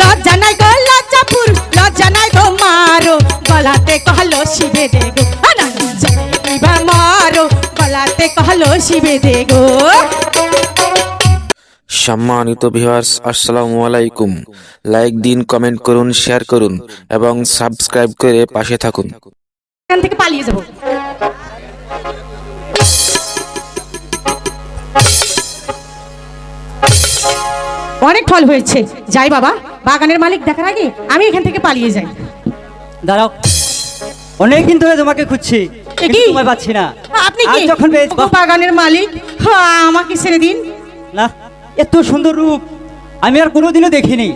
লজ্জা নাই গো লজ্জাপুর লজ্জা নাই গো মারো। গলাতে কহলো শিবে দে গো মারো। গলাতে কহলো শিবে দে গো। সম্মানিত ভিউয়ার্স আসসালামু আলাইকুম। লাইক দিন কমেন্ট করুন শেয়ার করুন এবং সাবস্ক্রাইব করে পাশে থাকুন। এখান থেকে পালিয়ে যাব। অনেক ফল হয়েছে। যাই বাবা বাগানের মালিক দেখার আগে আমি এখান থেকে পালিয়ে যাই। দাঁড়াও। অনেক দিন ধরে তোমাকে খুঁজছি পাচ্ছি না। আপনি কি? যখন বাগানের মালিক। আমাকে ছেড়ে দিন। না এত সুন্দর রূপ আমি আর কোনোদিনও দেখিনি।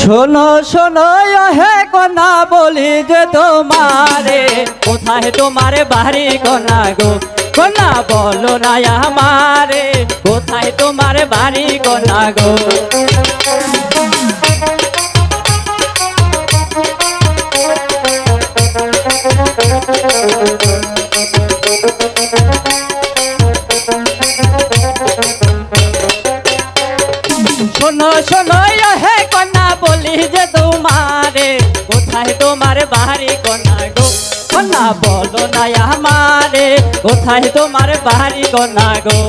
শোনো শোনো হে কনা বলি যে তোমারে কোথায় তোমারে বাড়ি কনা গো? কনা বলো না আমারে কোথায় তোমার বাড়ি কোনা গো? আমারে কোথায় তোমার বাড়ি কন্যা গো?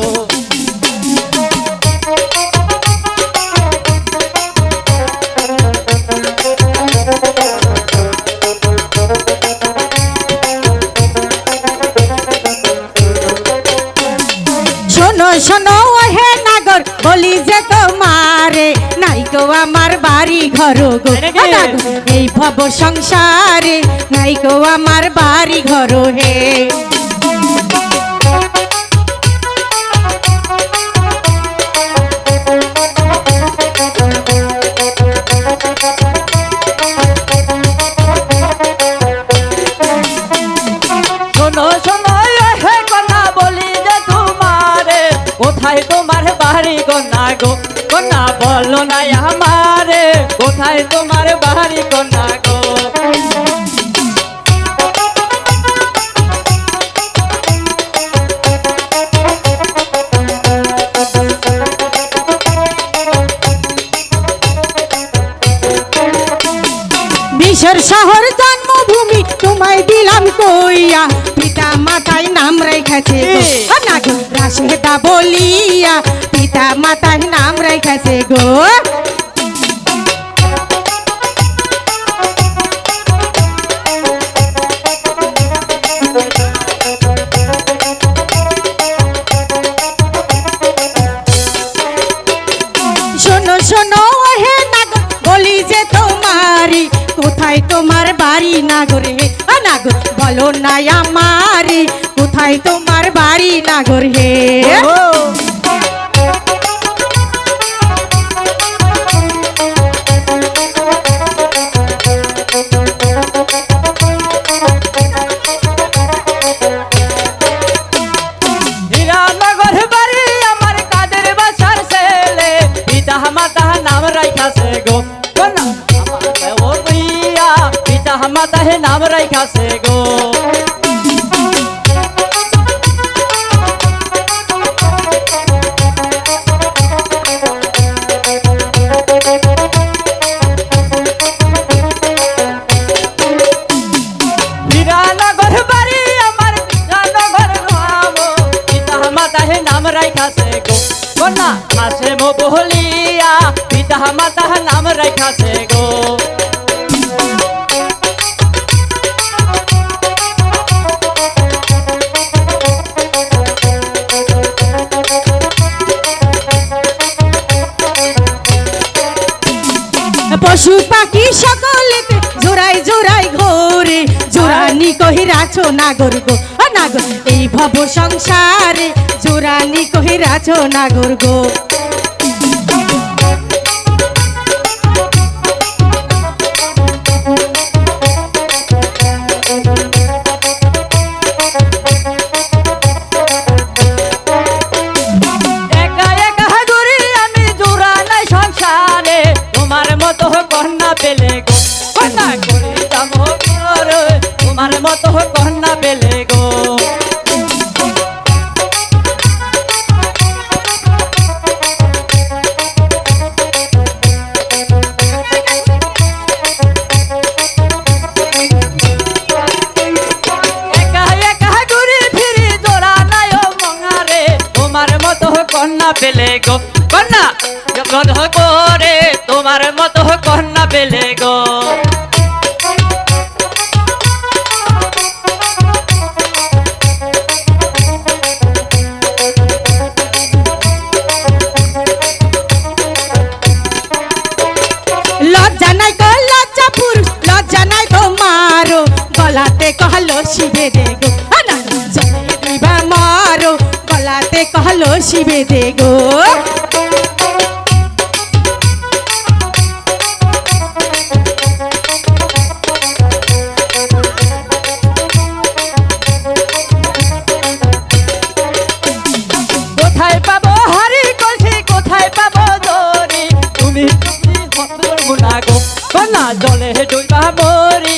শোনো শোনো হে নাগর বলি যে তোমারে নাই গো আমার বাড়ি ঘর গো। নাগর, এই ভব সংসারে নাই গো আমার বাড়ি ঘর হে। বলো না আমারে কোথায় তোমার বাড়ি কন্যা? বিশ্বর শহর জন্মভূমি তোমায় দিলাম কইয়া। পিতা মাতায় নাম রেখেছে নাগর রাশেদা বলিয়া। পিতা মাতায় নাম রেখেছে গো। শোনো শোনো হে নাগর বলি যে তোমারি কোথায় তোমার বাড়ি? নাগরে নাগর বলো না আমারে কোথায় তোমার বাড়ি? নাগর হে পিতা মাতা হে নাম রাইখাছে গো। নাম পিতা মাতা নাম নাম রাইখাছে গো। পশু পাখি সকলে জোড়াই জোড়াই ঘোরে। জোড়ানি কহিরাছো নাগর গো নাগর, এই ভব সংসারে জোড়ানি কহিরাছো নাগর গো। মতো কন্যা পেলে গো। কন্যা পেলে গো। কন্যা যখন করে তোমার মতো কন্যা পেলে শিবে দে গো দিবা মারো গলাতে কহলো শিবে দে গো। জলে ডুইবা মরি।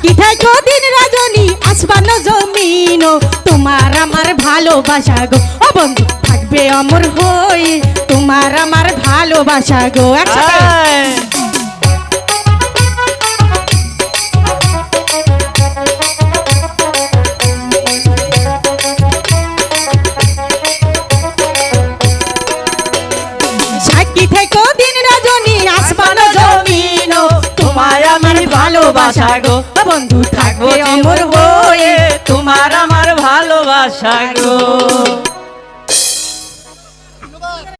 সাক্ষী কদিন দিন রাজনী আসবান জমিন, তোমার আমার ভালোবাসা গো। ও বন্ধু, থাকবে অমর হয়ে, তোমার আমার ভালোবাসা গো। একসাথে। ভালোবাসা গো। বন্ধু থাকবে অমর হয়ে। তোমার আমার ভালোবাসা গো।